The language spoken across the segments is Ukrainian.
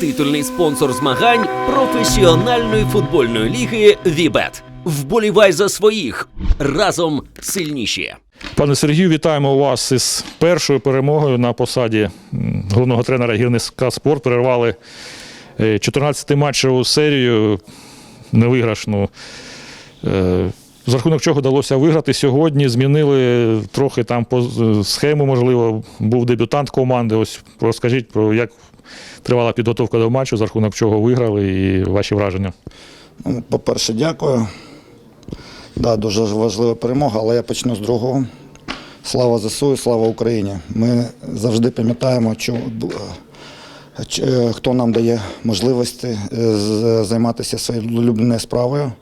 титульний спонсор змагань професіональної футбольної ліги Вібет. Вболівай за своїх разом сильніші. Пане Сергію, вітаємо вас із першою перемогою на посаді головного тренера гірницька спорт. Перервали 14-матчеву серію невиграшну. Е, За рахунок чого вдалося виграти сьогодні. Змінили трохи там схему, можливо, був дебютант команди. Ось розкажіть про як тривала підготовка до матчу, за рахунок чого виграли, і ваші враження. Ну, По-перше, дякую. Да, дуже важлива перемога, але я почну з другого. Слава ЗСУ і слава Україні. Ми завжди пам'ятаємо, е, е, хто нам дає можливості е, займатися своєю улюбленою справою.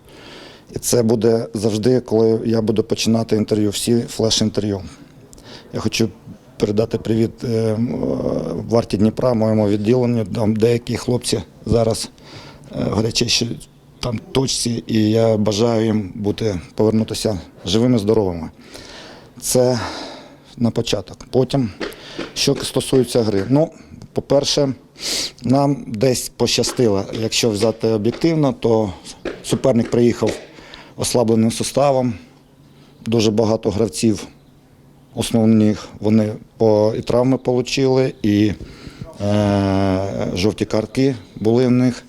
І це буде завжди, коли я буду починати інтерв'ю, всі флеш-інтерв'ю. Я хочу передати привіт е, е, варті Дніпра, моєму відділенню. Там деякі хлопці зараз е, в гарячішій там точці, і я бажаю їм бути повернутися живими, здоровими. Це на початок. Потім, що стосується гри. Ну, по-перше, нам десь пощастило. Якщо взяти об'єктивно, то суперник приїхав ослабленим составом. Дуже багато гравців основних вони по і травми отримали, і е, жовті картки були в них.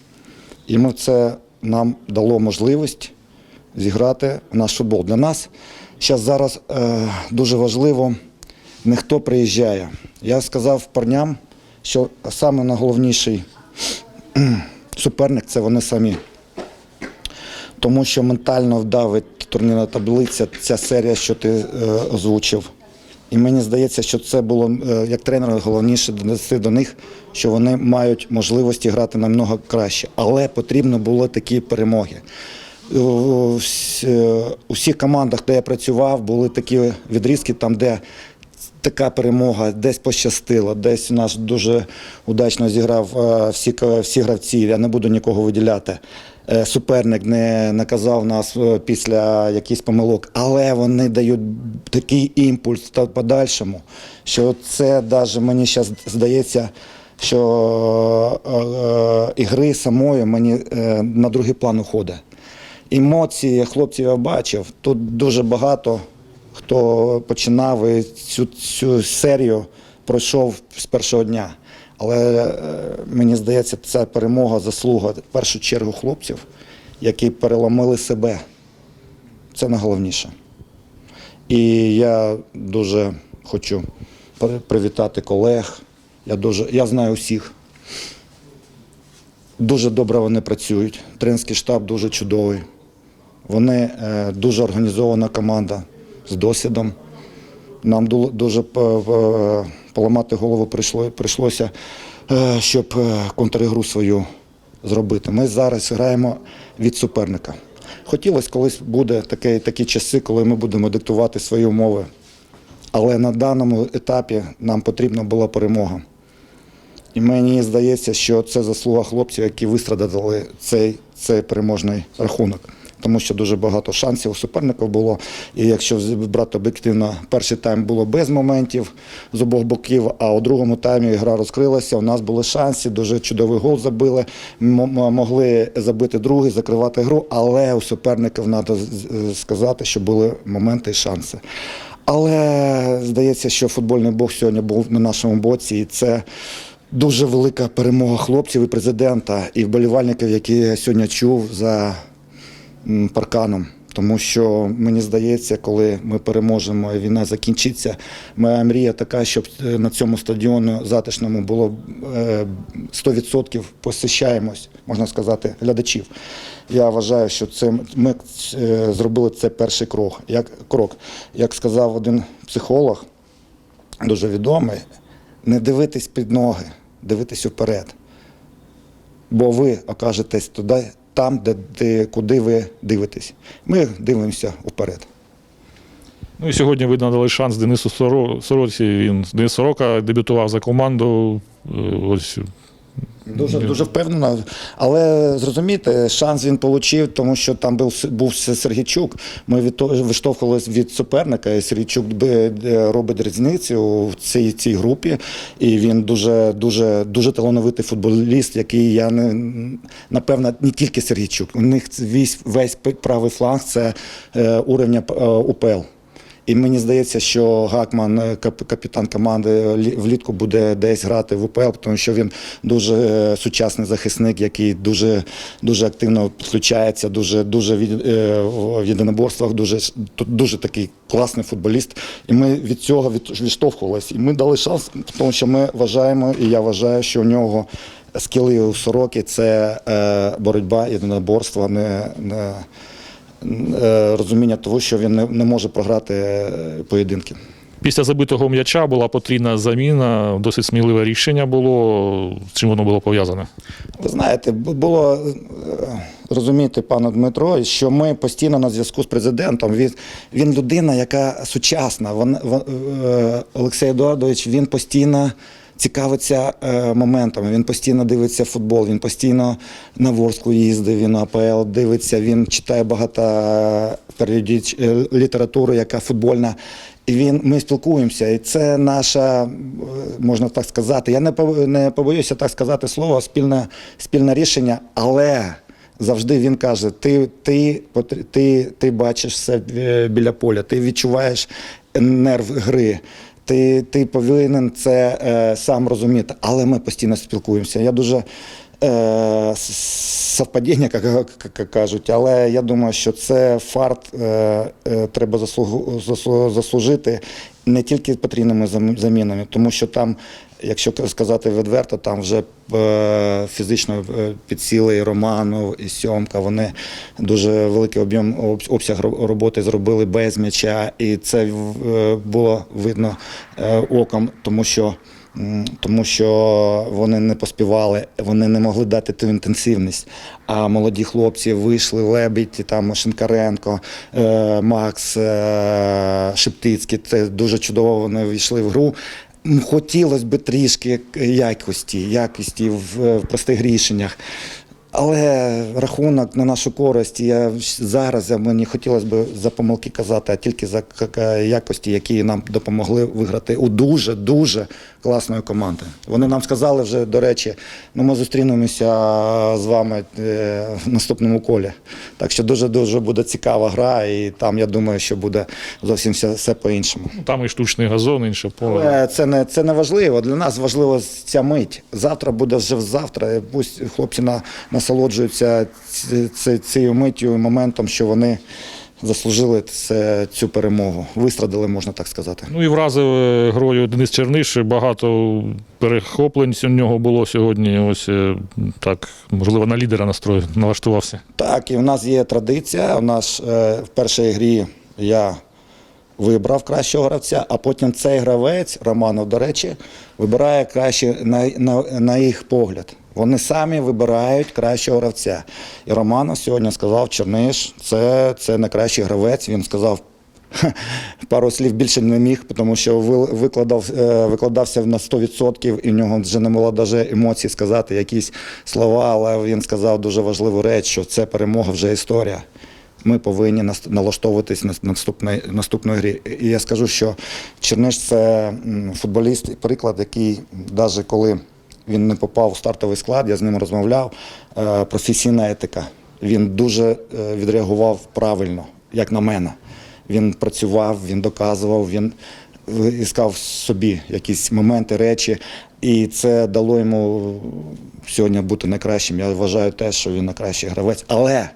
І ми це нам дало можливість зіграти в наш футбол. Для нас зараз зараз е, дуже важливо не хто приїжджає. Я сказав парням, що саме найголовніший суперник це вони самі. Тому що ментально вдавить турнірна таблиця, ця серія, що ти е, озвучив. І мені здається, що це було е, як тренер головніше донести до них, що вони мають можливості грати намного краще. Але потрібно було такі перемоги. Вс- е, у всіх командах, де я працював, були такі відрізки, там, де така перемога, десь пощастило, десь у нас дуже удачно зіграв е, всі, всі гравці. Я не буду нікого виділяти. Е, Суперник не наказав нас е, після якихось помилок, але вони дають такий імпульс та подальшому, що це навіть мені зараз здається, що ігри самої мені на другий план уходить. Емоції хлопців я бачив. Тут дуже багато хто починав і цю, цю серію пройшов з першого дня. Але е, мені здається, ця перемога заслуга в першу чергу хлопців, які переломили себе. Це найголовніше. І я дуже хочу привітати колег. Я, дуже, я знаю усіх. Дуже добре вони працюють. Тренерський штаб дуже чудовий. Вони е, дуже організована команда з досвідом. Нам ду- дуже п- п- поламати голову прийшло, прийшлося, е, щоб е, контр-ігру свою зробити. Ми зараз граємо від суперника. Хотілося, колись буде такі, такі часи, коли ми будемо диктувати свої умови. Але на даному етапі нам потрібна була перемога. І мені здається, що це заслуга хлопців, які вистрадали цей, цей переможний рахунок. Тому що дуже багато шансів у суперників було. І якщо брати об'єктивно, перший тайм було без моментів з обох боків, а у другому таймі гра розкрилася. У нас були шанси, дуже чудовий гол забили. Могли забити другий, закривати гру, але у суперників треба сказати, що були моменти і шанси. Але здається, що футбольний бог сьогодні був на нашому боці, і це дуже велика перемога хлопців і президента, і вболівальників, які я сьогодні чув за парканом. Тому що мені здається, коли ми переможемо і війна закінчиться, моя мрія така, щоб е, на цьому стадіону затишному було е, 100% посещаємось, можна сказати, глядачів. Я вважаю, що це ми е, зробили це перший крок. Як крок, як сказав один психолог, дуже відомий, не дивитись під ноги, дивитись вперед. Бо ви окажетесь туди, там, де, де, куди ви дивитесь. Ми дивимося вперед. Ну і сьогодні ви надали шанс Денису Сороці. Він Денис Сорока дебютував за команду. Е, Ось Дуже дуже впевнено. Але зрозумійте, шанс він отримав, тому що там був був Сергійчук. Ми від виштовхувалися від суперника. І Сергійчук е, робить різницю в цій цій групі. І він дуже дуже дуже талановитий футболіст, який я не напевно не тільки Сергійчук. У них весь весь правий фланг це е, уровня е, УПЛ. І мені здається, що Гакман, е, кап- капітан команди, лі- влітку буде десь грати в УПЛ, тому що він дуже е, сучасний захисник, який дуже, дуже активно підключається, дуже, дуже від, е, в єдиноборствах, дуже, дуже такий класний футболіст. І ми від цього відштовхувалися. І ми дали шанс, тому що ми вважаємо, і я вважаю, що у нього скіли у сороки це е, боротьба, єдиноборство, не. не е, розуміння того, що він не, може програти е, поєдинки. Після забитого м'яча була потрібна заміна, досить сміливе рішення було. З чим воно було пов'язане? Ви знаєте, було е, розуміти, пане Дмитро, що ми постійно на зв'язку з президентом. Він, він людина, яка сучасна. Вон, е, Олексій Едуардович, він постійно. Цікавиться е, моментами, він постійно дивиться футбол, він постійно на Ворску їздив, він АПЛ дивиться, він читає багато періодич, е, літератури, яка футбольна. І він, ми спілкуємося, і це наша, е, можна так сказати, я не не побоюся так сказати слово, спільне, спільне рішення, але завжди він каже: ти, ти, ти, ти бачиш все е, біля поля, ти відчуваєш нерв гри. Ти, ти повинен це е, сам розуміти, але ми постійно спілкуємося. Я дуже е, совпадіння, як, кажуть, але я думаю, що це фарт е, е, треба заслугу, заслужити не тільки потрібними зам- замінами, тому що там, якщо сказати відверто, там вже е, фізично е, підсіли і Романов, і Сьомка. Вони дуже великий об'єм обсяг роботи зробили без м'яча, і це е, було видно оком, тому що. Тому що вони не поспівали, вони не могли дати ту інтенсивність. А молоді хлопці вийшли Лебідь, там Шинкаренко, Макс, Шептицький. Це дуже чудово вони війшли в гру. Хотілося б трішки якості, якості в простих рішеннях. Але рахунок на нашу користь. Я зараз мені хотілося б за помилки казати, а тільки за якості, які нам допомогли виграти у дуже дуже класної команди. Вони нам сказали вже, до речі, ну ми зустрінемося з вами е, в наступному колі. Так що дуже дуже буде цікава гра, і там я думаю, що буде зовсім все, все по-іншому. Ну, Там і штучний газон, інше поле. Але це не це не важливо. Для нас важлива ця мить. Завтра буде вже завтра. Пусть хлопці на, насолоджуються ці- ці- цією миттю і моментом, що вони заслужили це, цю перемогу. Вистрадили, можна так сказати. Ну і вразив е, грою Денис Черниш. Багато перехоплень у нього було сьогодні. Ось е, так, можливо, на лідера настрою налаштувався. Так, і в нас є традиція. У нас е, в першій грі я вибрав кращого гравця, а потім цей гравець, Романов, до речі, вибирає краще на, на, на їх погляд. Вони самі вибирають кращого гравця. І Романов сьогодні сказав, Черниш, це, це найкращий гравець. Він сказав. Пару слів більше не міг, тому що викладав, е, викладався на 100% і в нього вже не було навіть емоцій сказати якісь слова, але він сказав дуже важливу реч, що це перемога вже історія. Ми повинні налаштовуватись на наступної, наступної грі. І я скажу, що Черниш це футболіст, приклад, який навіть коли він не попав у стартовий склад, я з ним розмовляв, е, професійна етика. Він дуже е, відреагував правильно, як на мене. Він працював, він доказував, він іскав собі якісь моменти, речі, і це дало йому сьогодні бути найкращим. Я вважаю теж, що він найкращий гравець. Але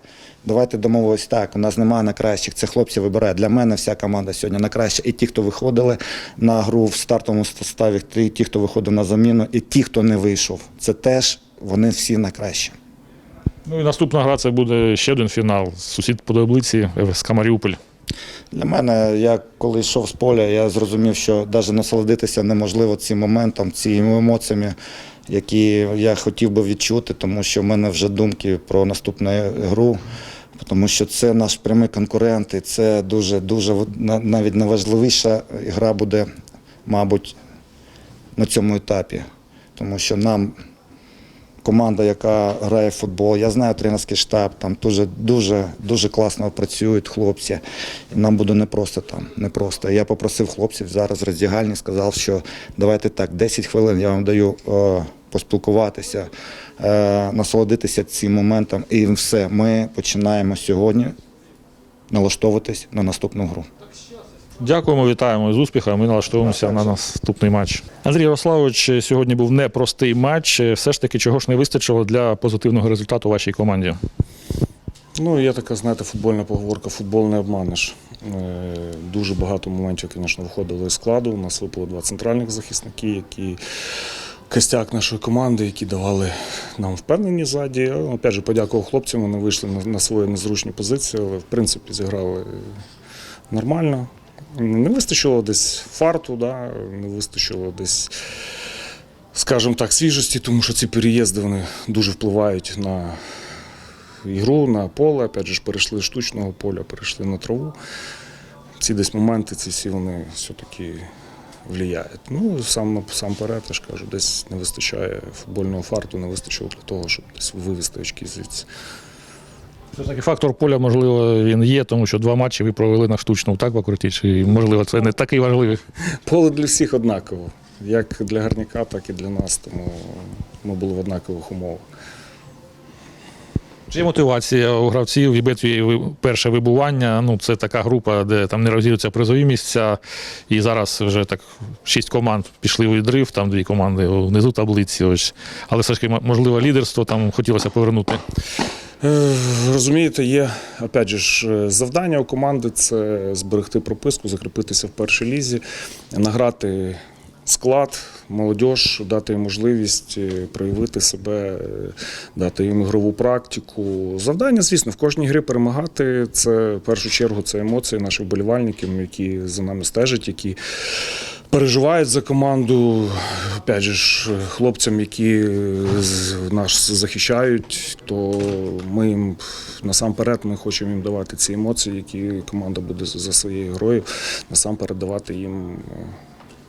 давайте домовимось так: у нас немає найкращих. Це хлопці вибирають. Для мене вся команда сьогодні найкраща. І ті, хто виходили на гру в стартовому составі, і ті, хто виходив на заміну, і ті, хто не вийшов. Це теж вони всі найкращі. Ну і наступна гра це буде ще один фінал. Сусід по таблиці ФСК Маріуполь. Для мене, я коли йшов з поля, я зрозумів, що навіть насолодитися неможливо цим моментом, цими емоціями, які я хотів би відчути, тому що в мене вже думки про наступну гру. Тому що це наш прямий конкурент, і це дуже, дуже навіть найважливіша гра буде, мабуть, на цьому етапі. Тому що нам команда, яка грає в футбол. Я знаю тренерський штаб, там дуже, дуже, дуже класно працюють хлопці. Нам буде непросто там, непросто. Я попросив хлопців зараз роздягальні, сказав, що давайте так, 10 хвилин я вам даю е, поспілкуватися, е, насолодитися цим моментом. І все, ми починаємо сьогодні налаштовуватись на наступну гру. Дякуємо, вітаємо з успіхом. Ми налаштовуємося на наступний матч. Андрій Ярославович, сьогодні був непростий матч. Все ж таки, чого ж не вистачило для позитивного результату вашій команді? Ну, є така, знаєте, футбольна поговорка, футбол не обманеш. Е, Дуже багато моментів, звісно, виходили з складу. У нас випало два центральних захисники, які костяк нашої команди, які давали нам впевненість ззаді. Опять же, подякував хлопцям, вони вийшли на, на свої незручні позиції, але в принципі зіграли нормально. Не вистачило десь фарту, да, не вистачило десь, скажімо так, свіжості, тому що ці переїзди вони дуже впливають на ігру на поле, опять же перейшли з штучного поля, перейшли на траву. Ці десь моменти, ці всі вони все-таки впливають. Ну, сам, сам перед, я ж кажу, десь не вистачає футбольного фарту, не вистачило для того, щоб десь вивести очки звідси. Все ж таки фактор поля, можливо, він є, тому що два матчі ви провели на штучному, так, покруті? Чи можливо це не такий важливий? Поле для всіх однаково, як для гарняка, так і для нас, тому ми були в однакових умовах. Чи є мотивація у гравців і битві перше вибування? Ну, це така група, де там не розділяться призові місця. І зараз вже так шість команд пішли у відрив, там дві команди внизу таблиці. Ось. Але все ж таки, можливо, лідерство там хотілося повернути. Е, Розумієте, є опять же е, завдання у команди це зберегти прописку, закріпитися в першій лізі, награти склад, молодь, дати їм можливість е, проявити себе, дати їм ігрову практику. Завдання, звісно, в кожній грі перемагати. Це в першу чергу це емоції наших вболівальників, які за нами стежать, які переживають за команду. Опять же хлопцям, які нас захищають, то ми їм насамперед ми хочемо їм давати ці емоції, які команда буде за своєю грою, насамперед давати їм е,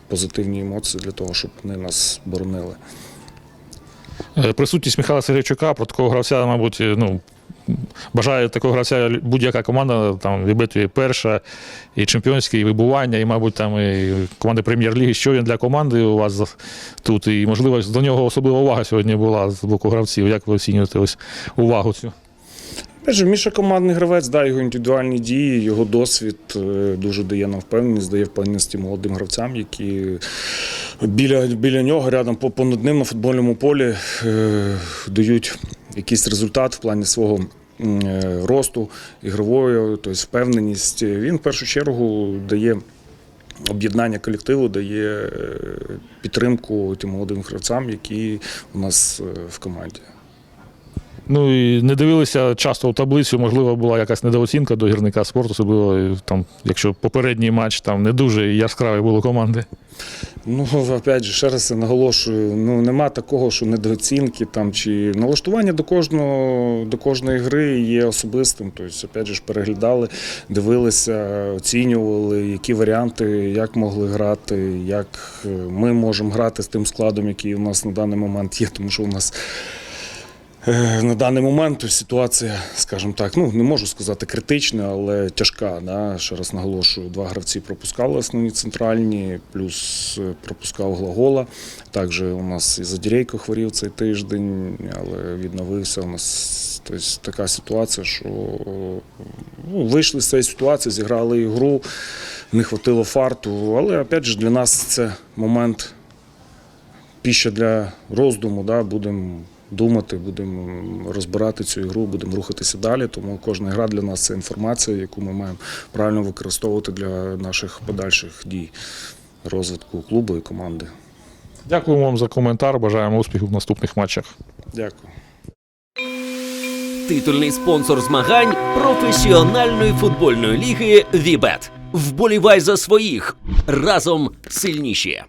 позитивні емоції для того, щоб вони нас боронили. Е, Присутність Михайла Сергійчука про такого гравця, мабуть, е, ну. Бажає такого гравця будь-яка команда, там битві перша, і чемпіонські, і вибування, і, мабуть, там і команди прем'єр-ліги. Що він для команди у вас тут? І, можливо, до нього особлива увага сьогодні була з боку гравців. Як ви оцінюєте ось увагу цю? Міша командний гравець, да, його індивідуальні дії, його досвід е, дуже дає нам впевненість, дає впевненості молодим гравцям, які біля, біля нього, рядом по- понад ним на футбольному полі е, дають якийсь результат в плані свого. е, Росту ігрової, тобто впевненість. Він в першу чергу дає об'єднання колективу, дає е, підтримку тим молодим гравцям, які у нас е, в команді. Ну і не дивилися часто у таблицю, можливо, була якась недооцінка до гірника спорту, особливо там, якщо попередній матч там не дуже яскраві були команди. Ну, опять же, ще раз я наголошую, ну нема такого, що недооцінки там чи налаштування до кожного до кожної гри є особистим. Тобто, опять же, переглядали, дивилися, оцінювали, які варіанти, як могли грати, як е, ми можемо грати з тим складом, який у нас на даний момент є, тому що у нас. Е, На даний момент ситуація, скажімо так, ну не можу сказати критична, але тяжка. Да? Ще раз наголошую, два гравці пропускали основні центральні, плюс е, пропускав глагола. Також у нас і Задірейко хворів цей тиждень, але відновився. У нас тобто, така ситуація, що ну, вийшли з цієї ситуації, зіграли ігру, не хватило фарту. Але опять же, для нас це момент піща для роздуму. Да? Будемо думати, будемо розбирати цю ігру, будемо рухатися далі. Тому кожна гра для нас це інформація, яку ми маємо правильно використовувати для наших подальших дій, розвитку клубу і команди. Дякуємо вам за коментар. Бажаємо успіхів в наступних матчах. Дякую. Титульний спонсор змагань професіональної футбольної ліги Вібет. Вболівай за своїх разом сильніші.